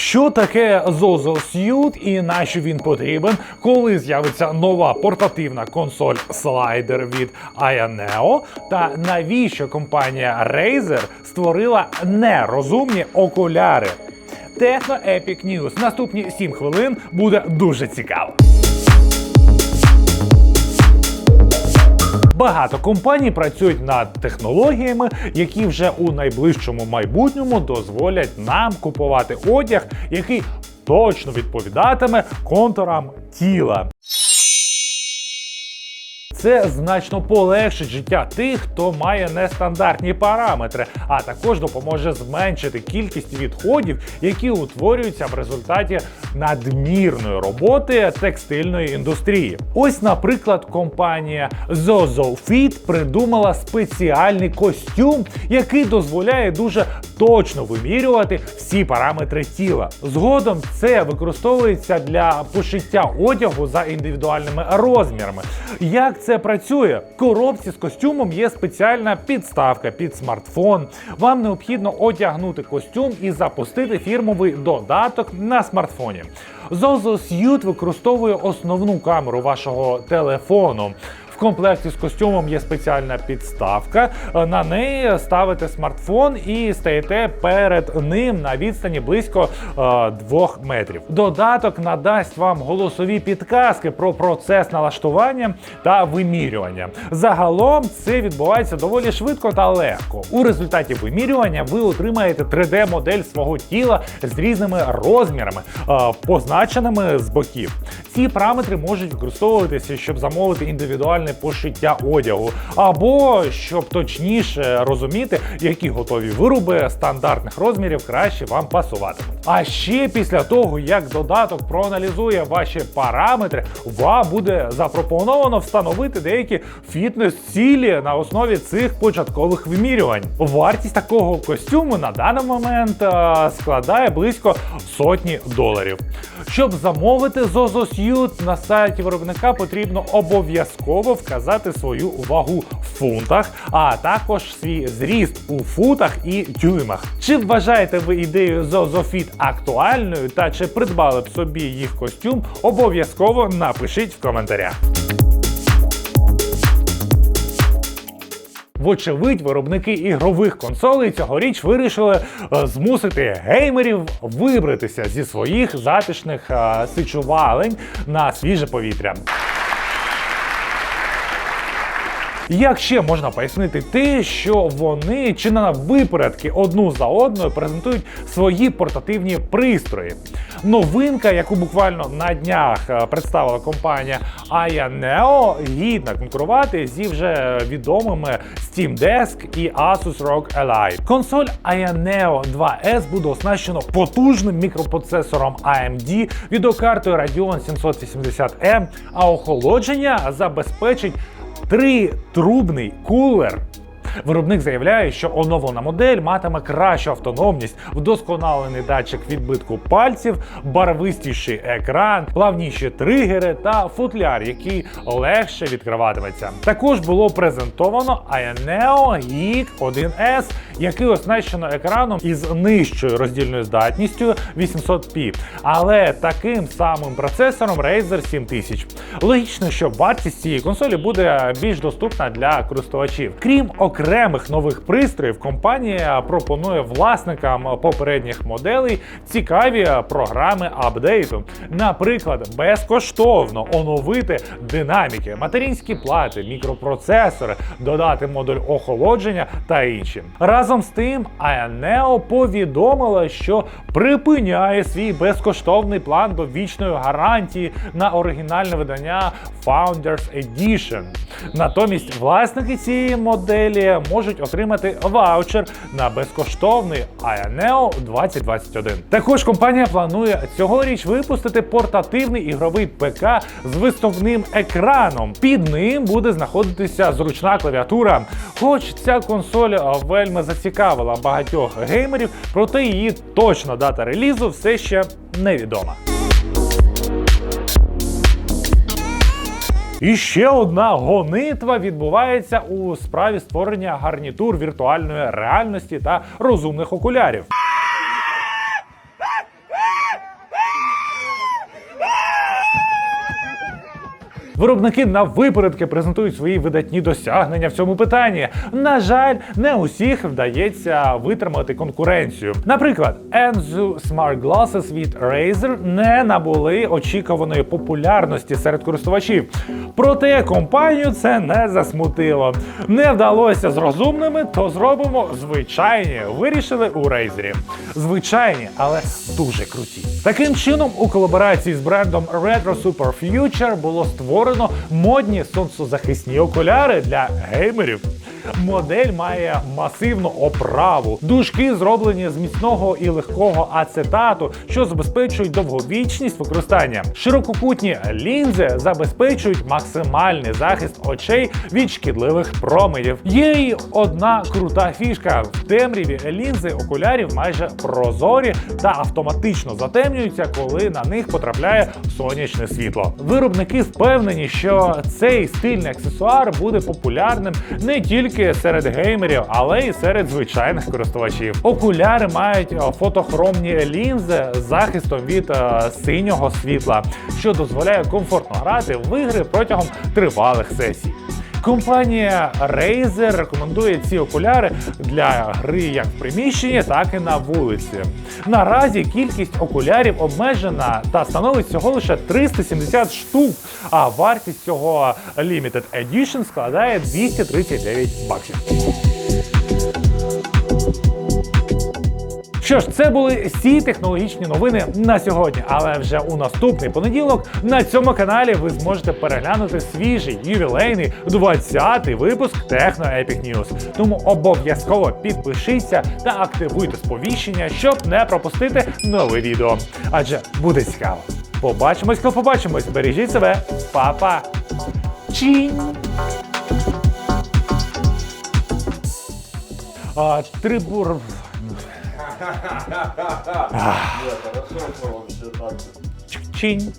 Що таке Zozo Suite і на що він потрібен, коли з'явиться нова портативна консоль слайдер від Ayaneo, та навіщо компанія Razer створила нерозумні окуляри? Техно Epic News. Наступні 7 хвилин буде дуже цікаво. Багато компаній працюють над технологіями, які вже у найближчому майбутньому дозволять нам купувати одяг, який точно відповідатиме контурам тіла. Це значно полегшить життя тих, хто має нестандартні параметри, а також допоможе зменшити кількість відходів, які утворюються в результаті надмірної роботи текстильної індустрії. Ось, наприклад, компанія Zozo Fit придумала спеціальний костюм, який дозволяє дуже точно вимірювати всі параметри тіла. Згодом це використовується для пошиття одягу за індивідуальними розмірами. Як це працює? В коробці з костюмом є спеціальна підставка під смартфон. Вам необхідно одягнути костюм і запустити фірмовий додаток на смартфоні. Zozo Suite використовує основну камеру вашого телефону. Комплекті з костюмом є спеціальна підставка. На неї ставите смартфон і стаєте перед ним на відстані близько е, 2 метрів. Додаток надасть вам голосові підказки про процес налаштування та вимірювання. Загалом це відбувається доволі швидко та легко. У результаті вимірювання ви отримаєте 3D-модель свого тіла з різними розмірами, е, позначеними з боків. Ці параметри можуть використовуватися, щоб замовити індивідуальне пошиття одягу, або щоб точніше розуміти, які готові вироби стандартних розмірів краще вам пасуватимуть. А ще після того, як додаток проаналізує ваші параметри, вам буде запропоновано встановити деякі фітнес-цілі на основі цих початкових вимірювань. Вартість такого костюму на даний момент е, складає близько сотні доларів. Щоб замовити Zozo Suite на сайті виробника, потрібно обов'язково вказати свою вагу в фунтах, а також свій зріст у футах і дюймах. Чи вважаєте ви ідею Zozo Fit актуальною та чи придбали б собі їх костюм? Обов'язково напишіть в коментарях. Вочевидь, виробники ігрових консолей цьогоріч вирішили е, змусити геймерів вибратися зі своїх затишних е, сичувалень на свіже повітря. Як ще можна пояснити те, що вони чи на випередки одну за одною презентують свої портативні пристрої? Новинка, яку буквально на днях е, представила компанія Aya Neo, гідна конкурувати зі вже відомими Steam Desk і Asus ROG Ally. Консоль Aya Neo 2S буде оснащено потужним мікропроцесором AMD, відеокартою Radeon 780M, а охолодження забезпечить Тритрубний кулер. Виробник заявляє, що оновлена модель матиме кращу автономність, вдосконалений датчик відбитку пальців, барвистіший екран, плавніші тригери та футляр, який легше відкриватиметься. Також було презентовано AENEO Geek 1S, який оснащено екраном із нижчою роздільною здатністю 800p, але таким самим процесором Razer 7000. Логічно, що вартість цієї консолі буде більш доступна для користувачів. Крім окремих нових пристроїв, компанія пропонує власникам попередніх моделей цікаві програми апдейту. Наприклад, безкоштовно оновити динаміки, материнські плати, мікропроцесори, додати модуль охолодження та інші. Разом з тим, Ayaneo повідомила, що припиняє свій безкоштовний план до вічної гарантії на оригінальне видання Founders Edition. Натомість власники цієї моделі можуть отримати ваучер на безкоштовний Ayaneo 2021. Також компанія планує цьогоріч випустити портативний ігровий ПК з виставним екраном. Під ним буде знаходитися зручна клавіатура. Хоч ця консоль вельми зацікавила багатьох геймерів, проте її точна дата релізу все ще невідома. І ще одна гонитва відбувається у справі створення гарнітур віртуальної реальності та розумних окулярів. Виробники на випередки презентують свої видатні досягнення в цьому питанні. На жаль, не усіх вдається витримати конкуренцію. Наприклад, Enzu Smart Glasses від Razer не набули очікуваної популярності серед користувачів. Проте компанію це не засмутило. Не вдалося з розумними, то зробимо звичайні. Вирішили у Razer. Звичайні, але дуже круті. Таким чином, у колаборації з брендом Retro Super Future було створено модні сонцезахисні окуляри для геймерів. Модель має масивну оправу. Дужки зроблені з міцного і легкого ацетату, що забезпечують довговічність використання. Ширококутні лінзи забезпечують максимальний захист очей від шкідливих променів. Є й одна крута фішка: в темряві лінзи окулярів майже прозорі та автоматично затемнюються, коли на них потрапляє сонячне світло. Виробники впевнені, що цей стильний аксесуар буде популярним не тільки серед геймерів, але й серед звичайних користувачів. Окуляри мають фотохромні лінзи з захистом від е, синього світла, що дозволяє комфортно грати в ігри протягом тривалих сесій. Компанія Razer рекомендує ці окуляри для гри як в приміщенні, так і на вулиці. Наразі кількість окулярів обмежена та становить всього лише 370 штук, а вартість цього Limited Edition складає 239 баксів. Що ж, це були всі технологічні новини на сьогодні. Але вже у наступний понеділок на цьому каналі ви зможете переглянути свіжий ювілейний 20-й випуск Techno Epic News. Тому обов'язково підпишіться та активуйте сповіщення, щоб не пропустити нове відео. Адже буде цікаво. Побачимось, коли побачимось. Бережіть себе, Па-па! Чінь! А, трибур... ああチン。